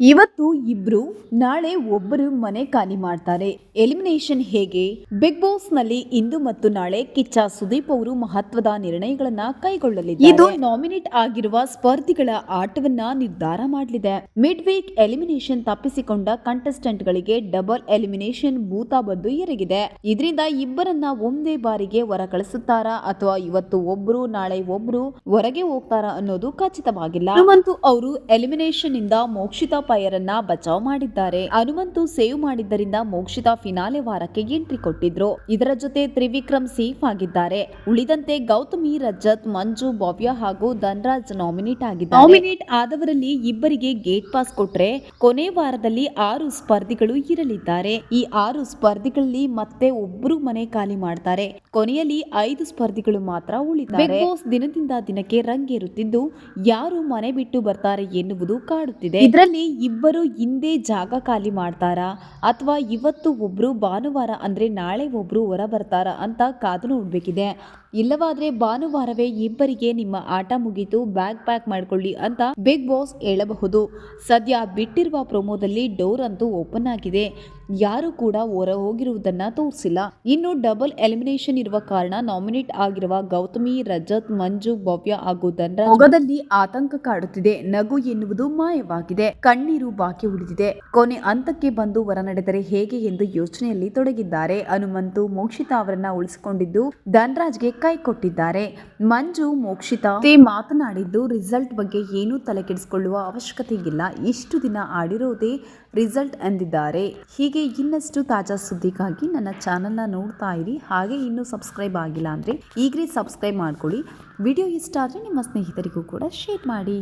ಇವತ್ತು ಇಬ್ರು, ನಾಳೆ ಒಬ್ಬರು ಮನೆ ಖಾಲಿ ಮಾಡ್ತಾರೆ. ಎಲಿಮಿನೇಷನ್ ಹೇಗೆ? ಬಿಗ್ ಬಾಸ್ನಲ್ಲಿ ಇಂದು ಮತ್ತು ನಾಳೆ ಕಿಚ್ಚ ಸುದೀಪ್ ಅವರು ಮಹತ್ವದ ನಿರ್ಣಯಗಳನ್ನ ಕೈಗೊಳ್ಳಲಿದ್ದಾರೆ. ಇದು ನಾಮಿನೇಟ್ ಆಗಿರುವ ಸ್ಪರ್ಧಿಗಳ ಆಟವನ್ನ ನಿರ್ಧಾರ ಮಾಡಲಿದೆ. ಮಿಡ್ ವೀಕ್ ಎಲಿಮಿನೇಷನ್ ತಪ್ಪಿಸಿಕೊಂಡ ಕಂಟೆಸ್ಟೆಂಟ್ ಗಳಿಗೆ ಡಬಲ್ ಎಲಿಮಿನೇಷನ್ ಭೂತ ಬಂದು ಎರಗಿದೆ. ಇದರಿಂದ ಇಬ್ಬರನ್ನ ಒಂದೇ ಬಾರಿಗೆ ಹೊರ ಕಳಿಸುತ್ತಾರಾ ಅಥವಾ ಇವತ್ತು ಒಬ್ರು, ನಾಳೆ ಒಬ್ರು ಹೊರಗೆ ಹೋಗ್ತಾರಾ ಅನ್ನೋದು ಖಚಿತವಾಗಿಲ್ಲ. ಅವರು ಎಲಿಮಿನೇಷನ್ ಇಂದ ಮೋಕ್ಷಿತಾ ಪೈಯರನ್ನ ಬಚಾವ್ ಮಾಡಿದ್ದಾರೆ. ಹನುಮಂತು ಸೇವ್ ಮಾಡಿದ್ದರಿಂದ ಮೋಕ್ಷಿತಾ ಫಿನಾಲೆ ವಾರಕ್ಕೆ ಎಂಟ್ರಿ ಕೊಟ್ಟಿದ್ರು. ಇದರ ಜೊತೆ ತ್ರಿವಿಕ್ರಮ್ ಸೇಫ್ ಆಗಿದ್ದಾರೆ. ಉಳಿದಂತೆ ಗೌತಮಿ ರಜತ್ ಮಂಜು ಭವ್ಯ ಹಾಗೂ ಧನ್ರಾಜ್ ನಾಮಿನೇಟ್ ಆಗಿದ್ದಾರೆ. ನಾಮಿನೇಟ್ ಆದವರಲ್ಲಿ ಇಬ್ಬರಿಗೆ ಗೇಟ್ ಪಾಸ್ ಕೊಟ್ರೆ ಕೊನೆ ವಾರದಲ್ಲಿ ಆರು ಸ್ಪರ್ಧಿಗಳು ಇರಲಿದ್ದಾರೆ. ಈ ಆರು ಸ್ಪರ್ಧಿಗಳಲ್ಲಿ ಮತ್ತೆ ಒಬ್ಬರು ಮನೆ ಖಾಲಿ ಮಾಡ್ತಾರೆ. ಕೊನೆಯಲ್ಲಿ ಐದು ಸ್ಪರ್ಧಿಗಳು ಮಾತ್ರ ಉಳಿತಾರೆ ಬಿಗ್ ಬಾಸ್ ದಿನದಿಂದ ದಿನಕ್ಕೆ ರಂಗೇರುತ್ತಿದ್ದು ಯಾರು ಮನೆ ಬಿಟ್ಟು ಬರ್ತಾರೆ ಎನ್ನುವುದು ಕಾಡುತ್ತಿದೆ. ಇದರಲ್ಲಿ ಇಬ್ಬರು ಹಿಂದೆ ಜಾಗ ಖಾಲಿ ಮಾಡ್ತಾರಾ ಅಥವಾ ಇವತ್ತು ಒಬ್ರು ಭಾನುವಾರ ಅಂದ್ರೆ ನಾಳೆ ಒಬ್ರು ಹೊರ ಬರ್ತಾರಾ ಅಂತ ಕಾದು ನೋಡಬೇಕಿದೆ. ಇಲ್ಲವಾದ್ರೆ ಭಾನುವಾರವೇ ಇಬ್ಬರಿಗೆ ನಿಮ್ಮ ಆಟ ಮುಗೀತು, ಬ್ಯಾಗ್ ಪ್ಯಾಕ್ ಮಾಡ್ಕೊಳ್ಳಿ ಅಂತ ಬಿಗ್ ಬಾಸ್ ಹೇಳಬಹುದು. ಸದ್ಯ ಬಿಟ್ಟಿರುವ ಪ್ರೊಮೋದಲ್ಲಿ ಡೋರ್ ಅಂತೂ ಓಪನ್ ಆಗಿದೆ. ಯಾರು ಕೂಡ ಹೊರ ಹೋಗಿರುವುದನ್ನ ತೋರಿಸಿಲ್ಲ. ಇನ್ನು ಡಬಲ್ ಎಲಿಮಿನೇಷನ್ ಇರುವ ಕಾರಣ ನಾಮಿನೇಟ್ ಆಗಿರುವ ಗೌತಮಿ, ರಜತ್, ಮಂಜು, ಭವ್ಯ ಹಾಗೂ ಧನರಾಜ್ ಮೊಗದಲ್ಲಿ ಆತಂಕ ಕಾಡುತ್ತಿದೆ. ನಗು ಎನ್ನುವುದು ಮಾಯವಾಗಿದೆ. ಕಣ್ಣೀರು ಬಾಕಿ ಉಳಿದಿದೆ. ಕೊನೆ ಹಂತಕ್ಕೆ ಬಂದು ಹೊರ ನಡೆದರೆ ಹೇಗೆ ಎಂದು ಯೋಚನೆಯಲ್ಲಿ ತೊಡಗಿದ್ದಾರೆ. ಹನುಮಂತು, ಮೋಕ್ಷಿತಾ ಅವರನ್ನ ಉಳಿಸಿಕೊಂಡಿದ್ದು ಧನ್ರಾಜ್ಗೆ ಕೈ ಕೊಟ್ಟಿದ್ದಾರೆ. ಮಂಜು, ಮೋಕ್ಷಿತಾ ಮಾತನಾಡಿದ್ದು ರಿಸಲ್ಟ್ ಬಗ್ಗೆ ಏನೂ ತಲೆ ಕೆಡಿಸಿಕೊಳ್ಳುವ ಅವಶ್ಯಕತೆ ಇಲ್ಲ ಇಷ್ಟು ದಿನ ಆಡಿರೋದೇ ರಿಸಲ್ಟ್ ಎಂದಿದ್ದಾರೆ. ಹೀಗೆ ಇನ್ನಷ್ಟು ತಾಜಾ ಸುದ್ದಿಗಾಗಿ ನನ್ನ ಚಾನಲ್ನ ನೋಡ್ತಾ ಇರಿ. ಹಾಗೆ ಇನ್ನೂ ಸಬ್ಸ್ಕ್ರೈಬ್ ಆಗಿಲ್ಲ ಅಂದರೆ ಈಗಲೇ ಸಬ್ಸ್ಕ್ರೈಬ್ ಮಾಡ್ಕೊಳ್ಳಿ. ವಿಡಿಯೋ ಇಷ್ಟ ಆದರೆ ನಿಮ್ಮ ಸ್ನೇಹಿತರಿಗೂ ಕೂಡ ಶೇರ್ ಮಾಡಿ.